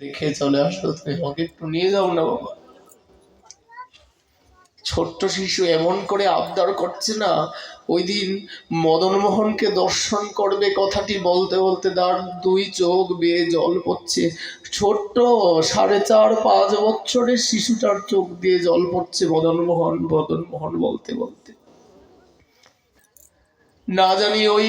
দেখে চলে আসো তুমি আমাকে একটু নিয়ে যাও না বাবা। ছোট্ট শিশু এমন করে আবদার করছে না, ওই দিন মদনমোহনকে দর্শন করবে কথাটি বলতে বলতে তার দুই চোখ বেয়ে জল পড়ছে। ছোট্ট সাড়ে চার পাঁচ বছরের শিশুটার চোখ দিয়ে জল পড়ছে মদনমোহন মদনমোহন বলতে বলতে। না জানি ওই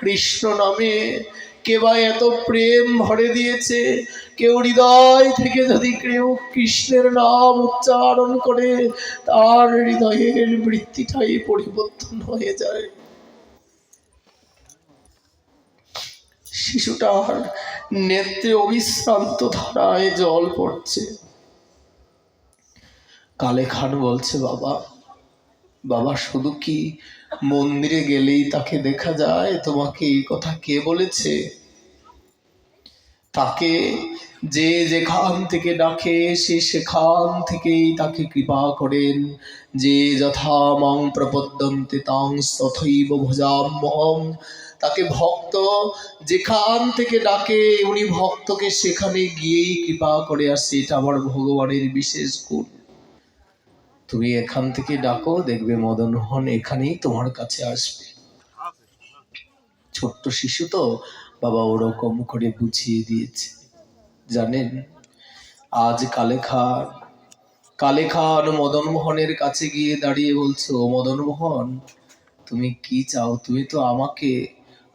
কৃষ্ণ নামে। কে বা এত প্রেম ভরে দিয়েছে? কেউ হৃদয় থেকে যদি কেউ কৃষ্ণের নাম উচ্চারণ করে, তার হৃদয়ের বৃত্তিটাই পরিবর্তন হয়ে যায়। শিশুটার নেত্রে অবিশ্রান্ত ধারায় জল পড়ছে। কালে খান বলছে, বাবা বাবা, শুধু কি মন্দিরে গেলেই তাকে দেখা যায়। তোমাকে এই কথা কে বলেছে? তাকে যে যেখান থেকে ডাকে, সে সেখান থেকেই তাকে কৃপা করেন। যে যথা মাং প্রপদ্যন্তে তাং তথৈব ভজাম্যহম তাকে ভক্ত যেখান থেকে ডাকে, উনি ভক্তকে সেখানে গিয়েই কৃপা করে আসছে। এটা আমার ভগবানের বিশেষ গুণ। তুমি এখান থেকে ডাকো, দেখবে মদনমোহন এখানেই তোমার কাছে আসবে। ছোট্ট শিশু তো বাবা ওরকম করে বুঝিয়ে দিয়েছে। জানেন, আজ কালে খান কালে খান মদনমোহনের কাছে গিয়ে দাঁড়িয়ে বলছো, "ও মদনমোহন তুমি কি চাও? তুমি তো আমাকে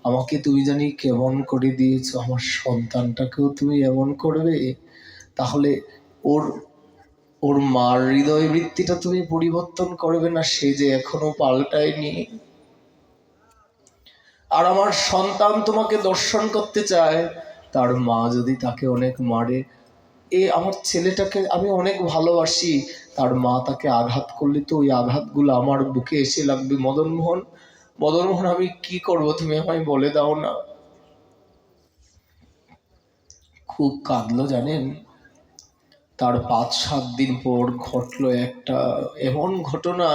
আমাকে তুমি জানি কেমন করে দিয়েছ, আমার সন্তানটাকেও তুমি এমন করবে। তাহলে ওর ওর মার হৃদয় বৃত্তিটা তুমি পরিবর্তন করবে না, সে যে এখনও পাল্টায়নি। আর আমার সন্তান তোমাকে দর্শন করতে চায়, তার মা যদি তাকে অনেক মারে, এ আমার ছেলেটাকে আমি অনেক ভালোবাসি, তার মা তাকে আঘাত করলে তো ওই আঘাতগুলো আমার বুকে এসে লাগবে। মদনমোহন মদনমোহন, আমি কি করব তুমি আমায় বলে দাও না। খুব কাঁদলো জানেন? তার পাঁচ সাত দিন পর ঘটলো একটা এমন ঘটনা।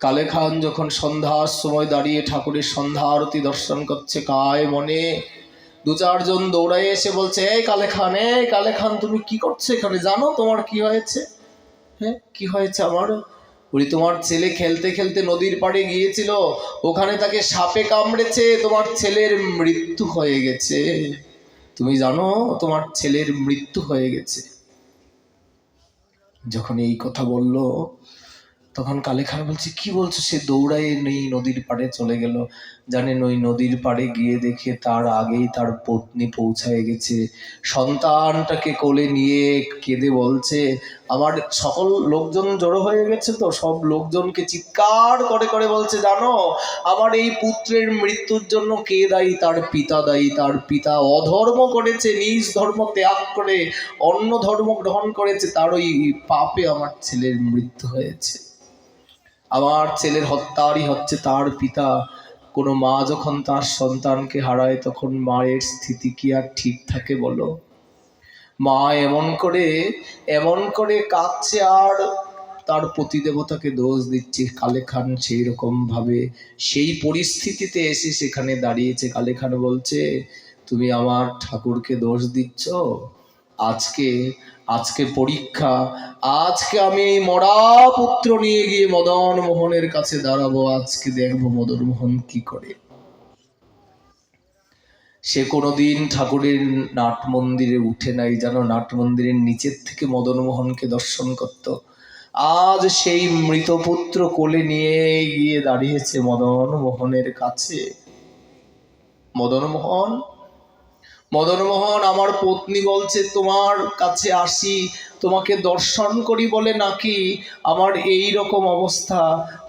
কালে খান যখন সন্ধ্যার সময় দাঁড়িয়ে ঠাকুরের সন্ধ্যা আরতি দর্শন করছে, কায় মনে দু চারজন দৌড়াই এসে বলছে, এই কালে খান, এই কালে খান, তুমি কি করছ এখানে? জানো তোমার কি হয়েছে? হ্যাঁ কি হয়েছে আমার? বলি, তোমার ছেলে খেলতে খেলতে নদীর পাড়ে গিয়েছিল, ওখানে তাকে সাপে কামড়েছে, তোমার ছেলের মৃত্যু হয়ে গেছে। তুমি জানো তোমার ছেলের মৃত্যু হয়ে গেছে। যখন এই কথা বলল তখন কালে খান বলছে, কি বলছো? সে দৌড়ায় নেই, নদীর পাড়ে চলে গেল। জানেন ওই নদীর পাড়ে গিয়ে দেখে তার আগেই তার পত্নী পৌঁছায় গেছে। সন্তানটাকে কোলে নিয়ে কেঁদে বলছে, আমার সকল লোকজন জড়ো হয়ে গেছে তো, সব লোকজনকে চিৎকার করে করে বলছে, জানো, আমার এই পুত্রের মৃত্যুর জন্য কে দায়ী? তার পিতা দায়ী, তার পিতা অধর্ম করেছে, নিজ ধর্ম ত্যাগ করে অন্য ধর্ম গ্রহণ করেছে, তার ওই পাপে আমার ছেলের মৃত্যু হয়েছে। আমার ছেলের হত্যারই হচ্ছে তার পিতা। কোনো মা যখন তার সন্তানকে হারায়, তখন মায়ের স্থিতি কি আর ঠিক থাকে বলো? মা এমন করে এমন করে কাঁদছে আর তার প্রতিদেবতাকে দোষ দিচ্ছে। কালে খান সেই রকম ভাবে সেই পরিস্থিতিতে এসে সেখানে দাঁড়িয়েছে। কালে খান বলছে, তুমি আমার ঠাকুরকে দোষ দিচ্ছ? আজকে আজকে পরীক্ষা, আজকে আমি এই মরা পুত্র নিয়ে গিয়ে মদন মোহনের কাছে দাঁড়াবো, আজকে দেখব মদন মোহন কি করে। সে কোনোদিন ঠাকুরের নাট মন্দিরে উঠে নাই যেন নাট মন্দিরের নিচের থেকে মদন মোহনকে দর্শন করত। আজ সেই মৃত পুত্র কোলে নিয়ে গিয়ে দাঁড়িয়েছে মদন মোহনের কাছে। মদন মোহন মদনমোহন, আমার পত্নী বলছে, তোমার কাছে আসি, তোমাকে দর্শন করি বলে নাকি আমার এই রকম অবস্থা?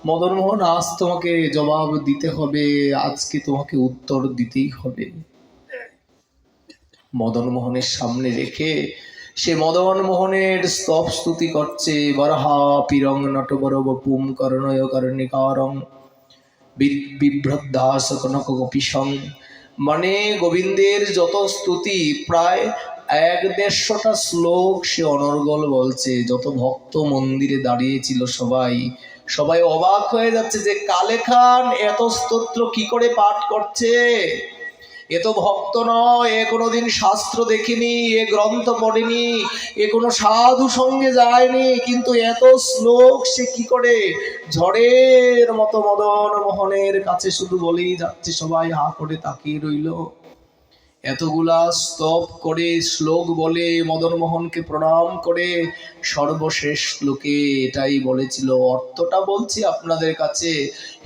মদনমোহন, আজ তোমাকে জবাব দিতে হবে, আজকে তোমাকে উত্তর দিতেই হবে। মদনমোহনের সামনে রেখে সে মদনমোহনের স্তব স্তুতি করছে বরহা পিরং নটবর বপুম করণয় করণিকারং বিভ্রদ্দাস কনক গোপীসং মানে গোবিন্দের যত স্তুতি, প্রায় এক দেড়শোটা শ্লোক সে অনর্গল বলছে। যত ভক্ত মন্দিরে দাঁড়িয়েছিল সবাই সবাই অবাক হয়ে যাচ্ছে যে, কালেখান এত স্তোত্র কি করে পাঠ করছে? এ তো ভক্ত নয়, এ কোনোদিন শাস্ত্র দেখিনি, এ গ্রন্থ পড়েনি, এ কোনো সাধু সঙ্গে যায়নি, কিন্তু এত শ্লোক সে কি করে? ঝড়ের মতো মদন মোহনের কাছে শুধু বলেই যাচ্ছে সবাই, হা করে তাকিয়ে রইল। এতগুলা স্তব করে শ্লোক বলে মদন মোহনকে প্রণাম করে সর্বশেষ শ্লোকে এটাই বলেছিল। অর্থটা বলছি আপনাদের কাছে।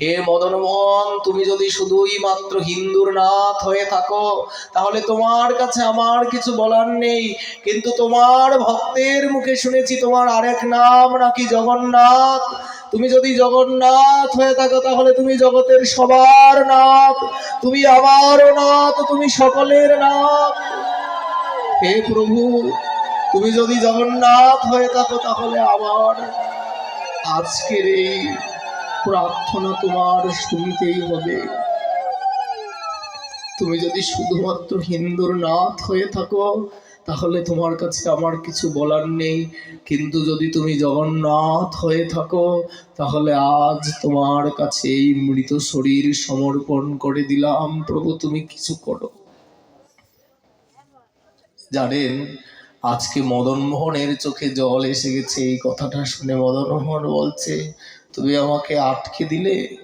হে মদন মোহন তুমি যদি শুধুই মাত্র হিন্দুর নাথ হয়ে থাকো, তাহলে তোমার কাছে আমার কিছু বলার নেই। কিন্তু তোমার ভক্তের মুখে শুনেছি তোমার আরেক নাম নাকি জগন্নাথ। তুমি যদি জগন্নাথ হয়ে থাকো, তাহলে তুমি জগতের সবার নাথ। তুমি আমারও নাথ, তুমি সকলের নাথ। হে প্রভু, তুমি যদি জগন্নাথ হয়ে থাকো, তাহলে আমার আজকের এই প্রার্থনা তোমার শুনতেই হবে। তুমি যদি শুধুমাত্র হিন্দুর নাথ হয়ে থাকো তাহলে তোমার কাছে আমার কিছু বলার নেই। কিন্তু যদি তুমি জগন্নাথ হয়ে থাকো, তাহলে আজ তোমার কাছে এই মৃত শরীর সমর্পণ করে দিলাম। প্রভু, তুমি কিছু করো। জানেন, আজকে মদন মোহনের চোখে জল এসে গেছে। এই কথাটা শুনে মদন মোহন বলছে, তুমি আমাকে আটকে দিলে?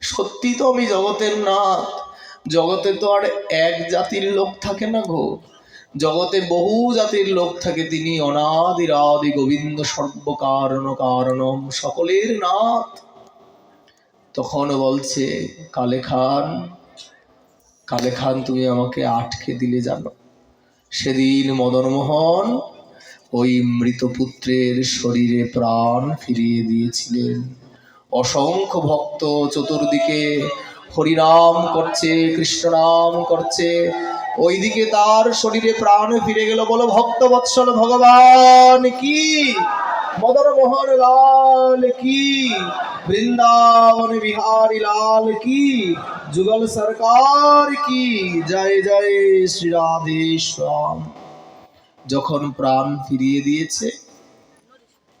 সত্যি তো আমি জগতের নাথ। জগতে তো আর এক জাতির লোক থাকে না গো। জগতে বহু জাতির লোক থাকে তিনি, অনাদিরাদি গোবিন্দ সর্বকারণ কারণম সকলের নাথ। তখন বলছে, কালে খান কালে খান, তুমি আমাকে আটকে দিলে জানো। সেদিন মদনমোহন ওই মৃত পুত্রের শরীরে প্রাণ ফিরিয়ে দিয়েছিলেন। অসংখ্য ভক্ত চতুর্দিকে হরিনাম করছে, কৃষ্ণনাম করছে ওইদিকে তার শরীরে প্রাণ ফিরে গেল বলো, ভক্ত বৎসল ভগবান, কি? মদন মোহন লাল, কি? বৃন্দাবন বিহারী লাল, কি? যুগল সরকার, কি? জয় জয় শ্রী রাধেশ্যাম যখন প্রাণ ফিরিয়ে দিয়েছে,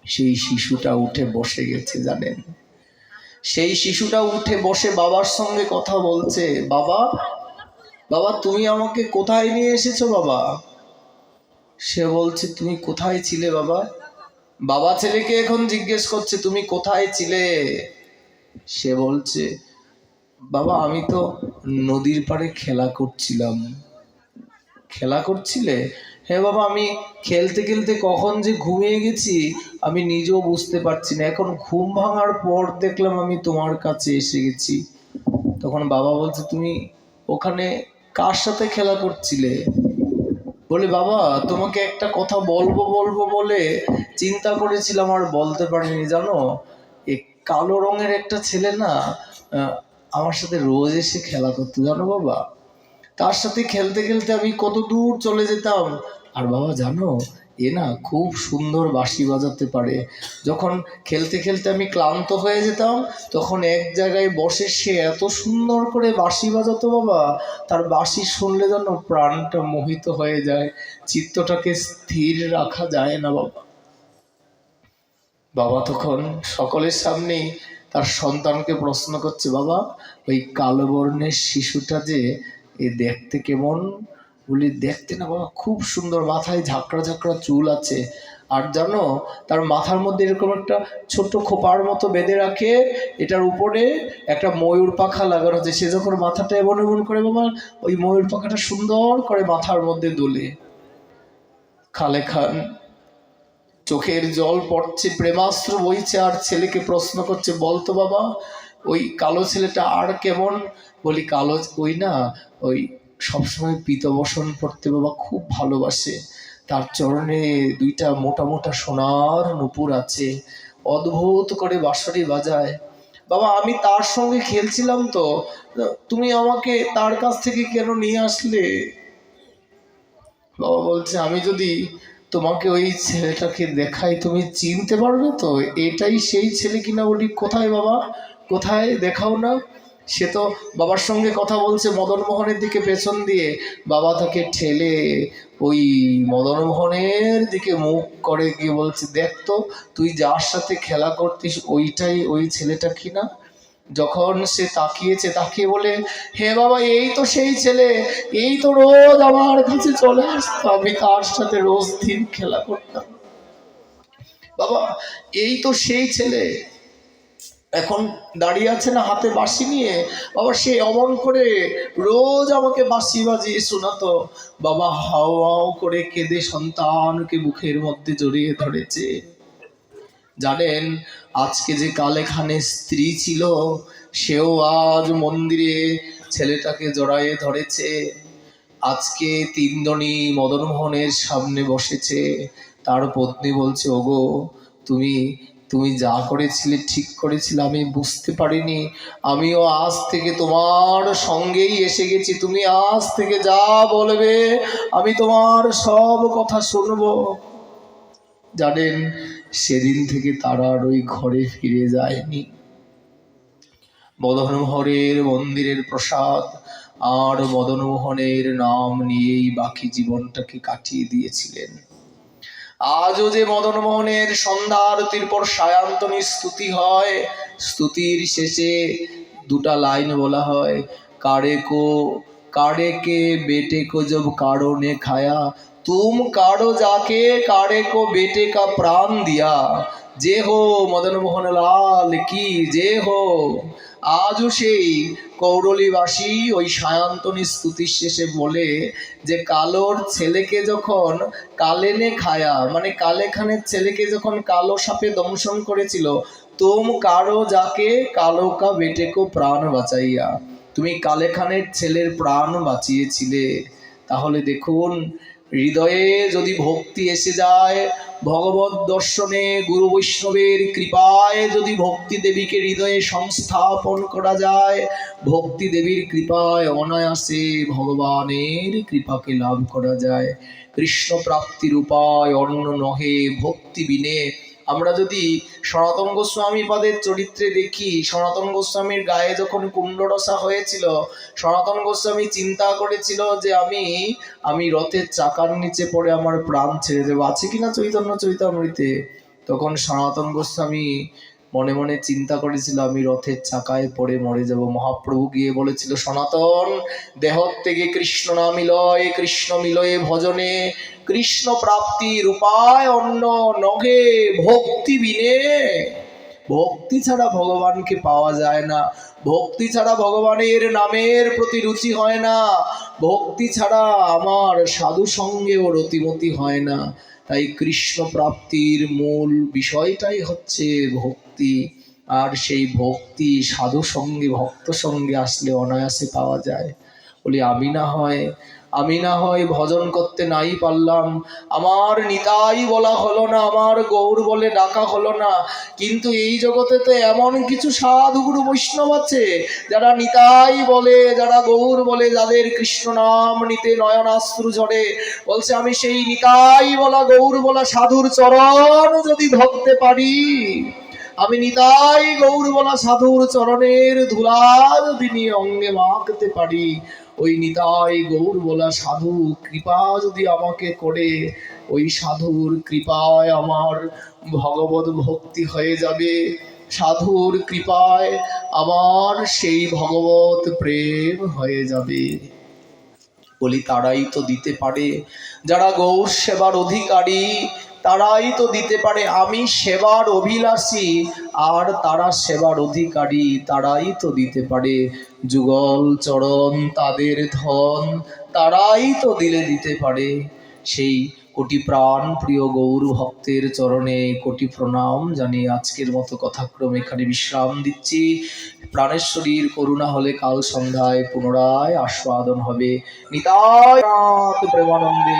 সেই শিশুটা উঠে বসে গেছে, জানেন? সেই শিশুটা উঠে বসে বাবার সঙ্গে কথা বলছে, বাবা বাবা, তুমি আমাকে কোথায় নিয়ে এসেছ বাবা? সে বলছে, তুমি কোথায় ছিলে বাবা? বাবা ছেলেকে এখন জিজ্ঞেস করছে, তুমি কোথায় ছিলে? সে বলছে, বাবা, আমি তো নদীর পাড়ে খেলা করছিলাম। খেলা করছিলে? হ্যাঁ বাবা, আমি খেলতে খেলতে কখন যে ঘুমিয়ে গেছি, আমি নিজেও বুঝতে পারছি না। এখন ঘুম ভাঙার পর দেখলাম আমি তোমার কাছে এসে গেছি। তখন বাবা বলছে, তুমি ওখানে কার সাথে খেলা করছিলে? বলে, বাবা, তোমাকে একটা কথা বলব বলব বলে চিন্তা করেছিলাম আর বলতে পারিনি, জানো? এ কালো রঙের একটা ছেলে না আমার সাথে রোজ এসে খেলা করতো, জানো বাবা? তার সাথে খেলতে খেলতে আমি কত দূর চলে যেতাম। আর বাবা, জানো এ না খুব সুন্দর বাঁশি বাজাতে পারে। যখন খেলতে খেলতে আমি ক্লান্ত হয়ে যেতাম, তখন এক জায়গায় বসে সে এত সুন্দর করে বাঁশি বাজাতো বাবা, তার বাঁশি শুনলে যেন প্রাণটা মোহিত হয়ে যায়, চিত্তটাকে স্থির রাখা যায় না বাবা। বাবা তখন সকলের সামনেই তার সন্তানকে প্রশ্ন করছে, বাবা, ওই কালো বর্ণের শিশুটা যে এ দেখতে কেমন? বলি দেখতে না বাবা, খুব সুন্দর মাথায় ঝাঁকড়া ঝাঁকড়া চুল আছে। আর জানো, তার মাথার মধ্যে এরকম একটা ছোট্ট খোপার মতো বেঁধে রাখে, এটার উপরে একটা ময়ূর পাখা লাগানো আছে। সে যখন মাথাটা এমন এমন করে বাবা, ওই ময়ূর পাখাটা সুন্দর করে মাথার মধ্যে দোলে। খালে খান, চোখের জল পড়ছে প্রেমাস্ত্র বইছে, আর ছেলেকে প্রশ্ন করছে বলতো বাবা, ওই কালো ছেলেটা আর কেমন? বলি, কালো, ওই না, ওই সবসময় পিতবসন পড়তে বাবা খুব ভালোবাসে। তার চরণে দুইটা মোটা মোটা সোনার নুপুর আছে। অদ্ভুত করে বাঁশরি বাজায়। বাবা, আমি তার সঙ্গে খেলছিলাম তো। তুমি আমাকে তার কাছ থেকে কেন নিয়ে আসলে? বাবা বলছে, আমি যদি তোমাকে ওই ছেলেটাকে দেখাই, তুমি চিনতে পারবে তো? এটাই সেই ছেলে কিনা বলি? কোথায় বাবা? কোথায়? দেখাও না। সে তো বাবার সঙ্গে কথা বলছে মদন মোহনের দিকে পেছন দিয়ে। বাবা তাকে ঠেলে ওই মদন মোহনের দিকে মুখ করে গিয়ে বলছে, দেখ তো, তুই যার সাথে খেলা করতিস, ওইটাই ওই ছেলেটা কিনা? যখন সে তাকিয়েছে, তাকিয়ে বলে, হে বাবা, এই তো সেই ছেলে, এই তো রোজ আমার কাছে চলে আসতো, আমি তার সাথে রোজ দিন খেলা করতাম। বাবা, এই তো সেই ছেলে এখন দাঁড়িয়ে আছে না হাতে বাঁশি নিয়ে? বাবা সে অমন করে রোজ আমাকে বাঁশি বাজিয়ে শোনাতো। বাবা, হাও হাও করে কেঁদে সন্তানকে বুকের মধ্যে জড়িয়ে ধরেছে। জানেন, আজকে যে কালেখানে স্ত্রী ছিল, সেও আজ মন্দিরে ছেলেটাকে জড়ায়ে ধরেছে। আজকে তিনজনই মদনমোহনের সামনে বসেছে। তার পত্নী বলছে, ওগো, তুমি তুমি যা করেছিলে, ঠিক করেছিলে, আমি বুঝতে পারিনি। আমিও আজ থেকে তোমার সঙ্গেই এসে গেছি। তুমি আজ থেকে যা বলবে, আমি তোমার সব কথা শুনব। জানেন, সেদিন থেকে তারা আর ওই ঘরে ফিরে যায়নি। মদনমোহনের মন্দিরের প্রসাদ আর মদনমোহনের নাম নিয়েই বাকি জীবনটাকে কাটিয়ে দিয়েছিলেন। আজও যে মদনমোহনের সন্ধ্যা আরতির পর সায়ান্তনী স্তুতি হয়, স্তুতির শেষে দুটা লাইন বলা হয়, কারে কো, কারে কে বেটে কো জব কারণে খায়া, তুম কারও যাকে কারে কো বেটে কা প্রাণ দিয়া, যে হো মদন মদনমোহন লাল কি যে হো। আজও সেই কৌরলীবাসী ওই সায়ান্তনী স্তুতির শেষে বলে যে কালোর ছেলেকে যখন কালেনে খায়া মানে কালে খানের ছেলেকে যখন কালো সাপে দংশন করেছিল, তোম কারও যাকে কালো কা বেটেকো প্রাণ বাঁচাইয়া। তুমি কালেখানের ছেলের প্রাণ বাঁচিয়েছিলে। তাহলে দেখুন হৃদয়ে যদি ভক্তি এসে যায়, ভগবত দর্শনে গুরু বৈষ্ণবের কৃপায় যদি ভক্তি দেবীকে হৃদয়ে সংস্থাপন করা যায়, ভক্তি দেবীর কৃপায় অনায়াসে ভগবানের কৃপাকে লাভ করা যায়। কৃষ্ণ প্রাপ্তির উপায় অন্য নহে ভক্তি বিনে আমরা যদি সনাতন গোস্বামী পদের চরিত্রে দেখি, সনাতন গোস্বামীর গায়ে যখন কুণ্ডরসা হয়েছিল, সনাতন গোস্বামী চিন্তা করেছিল যে আমি আমি রথের চাকার নিচে পড়ে আমার প্রাণ ছেড়ে দেবো। আছে কিনা চৈতন্য চৈতামৃতে? তখন সনাতন গোস্বামী মনে মনে চিন্তা করেছিল, আমি রথের চাকায় পড়ে মরে যাব। মহাপ্রভু গিয়ে বলেছিল, সনাতন দেহ থেকে কৃষ্ণ না মিলয়, কৃষ্ণ মিলয়ে ভজনে। কৃষ্ণ প্রাপ্তির উপায় অন্য নহে ভক্তি বিনে। ভক্তি ছাড়া ভগবানকে পাওয়া যায় না। ভক্তি ছাড়া ভগবানের নামের প্রতি রুচি হয় না। ভক্তি ছাড়া আমার সাধু সঙ্গেও রতিমতি হয় না। তাই কৃষ্ণ প্রাপ্তির মূল বিষয়টাই হচ্ছে ভক্তি। আর সেই ভক্তি সাধু সঙ্গে, ভক্ত সঙ্গে আসলে অনায়াসে পাওয়া যায়। বলি, আমি না হয়, আমি না হয় ভজন করতে নাই পারলাম। আমার নিতাই বলা হলো না, আমার গৌর বলে ডাকা হলো না। কিন্তু এই জগতে তো এমন কিছু সাধু গুরু বৈষ্ণব আছে, যারা নিতাই বলে, যারা গৌর বলে, যাদের কৃষ্ণ নাম নিতে নয়নাশ্রু ঝরে। বলছে, আমি সেই নিতাই বলা, গৌর বলা সাধুর চরণ যদি ধরতে পারি আমি নিতাই গৌর বলা সাধুর চরণের ধুলা যদি নিয়ে অঙ্গে মাখতে পারি। ওই নিতাই গৌর বলা সাধু কৃপা যদি আমাকে করে, ওই সাধুর কৃপায় আমার ভগবত ভক্তি হয়ে যাবে। সাধুর কৃপায় আমার সেই ভগবত প্রেম হয়ে যাবে। বলি তারাই তো দিতে পারে, যারা গৌর সেবার অধিকারী তারাই তো দিতে পারে। আমি সেবার অভিলাষী, আর তারা সেবার অধিকারী, তারাই তো দিতে পারে। যুগল চরণ তাদের ধন, তারাই তো দিলে দিতে পারে। সেই কোটি প্রাণ প্রিয় গৌর ভক্তের চরণে কোটি প্রণাম জানিয়ে আজকের মতো কথাক্রম এখানে বিশ্রাম দিচ্ছি। প্রাণেশ্বরীর করুণা হলে কাল সন্ধ্যায় পুনরায় আস্বাদন হবে। নাথ প্রেমানন্দে।